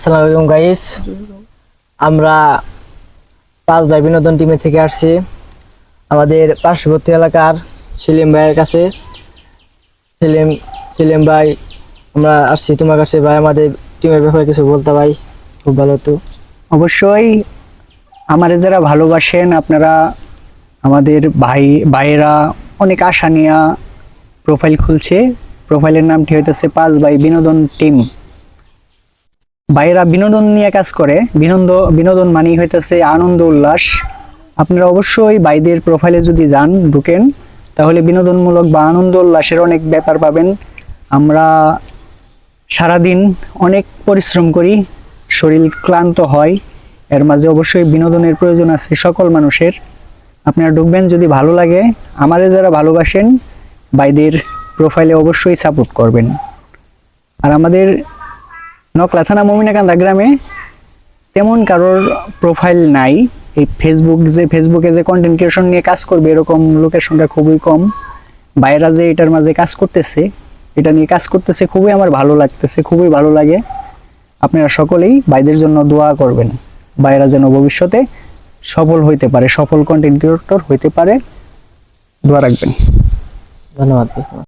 আসসালামু আলাইকুম গাইস আমরা পাঁচ ভাই বিনোদন টিমে থেকে আসছি। আমাদের পার্শ্ববর্তী এলাকার সেলিম ভাইয়ের কাছে। সেলিম সেলিম ভাই, আমরা আসছি তোমার কাছে। ভাই, আমাদের টিমের ব্যাপারে কিছু বলতে ভাই। খুব ভালো হতো অবশ্যই আমারে যারা ভালোবাসেন, আপনারা আমাদের ভাই, ভাইয়েরা অনেক আশা নিয়ে প্রোফাইল খুলছে। প্রোফাইলের নামটি হইতেছে পাঁচ ভাই বিনোদন টিম। ভাইয়েরা বিনোদন নিয়ে কাজ করে। বিনোদন বিনোদন মানেই হইতেছে আনন্দ, উল্লাস। আপনারা অবশ্যই ভাইদের প্রোফাইলে যদি যান, ঢুকেন, তাহলে বিনোদনমূলক বা আনন্দ, উল্লাসের অনেক ব্যাপার পাবেন। আমরা সারাদিন অনেক পরিশ্রম করি, শরীর ক্লান্ত হয়, এর মাঝে অবশ্যই বিনোদনের প্রয়োজন আছে সকল মানুষের। আপনারা ঢুকবেন যদি ভালো লাগে, আমারে যারা ভালোবাসেন বাইদের প্রোফাইলে অবশ্যই সাপোর্ট করবেন। আর আমাদের নকলা থানা মমিনাকান্দা গ্রামে তেমন কারোর প্রোফাইল নাই। এই ফেসবুক যে ফেসবুকে যে কন্টেন্ট ক্রিয়েশন নিয়ে কাজ করবে, এরকম লোকের সংখ্যা খুবই কম। বাইরা যে এটার মাঝে কাজ করতেছে, এটা নিয়ে কাজ করতেছে, খুবই আমার ভালো লাগতেছে, খুবই ভালো লাগে। আপনারা সকলেই ভাইদের জন্য দোয়া করবেন। ভাইরা যেন ভবিষ্যতে সফল হইতে পারে, সফল কন্টেন্ট ক্রিয়েটর হইতে পারে। দোয়া রাখবেন। ধন্যবাদ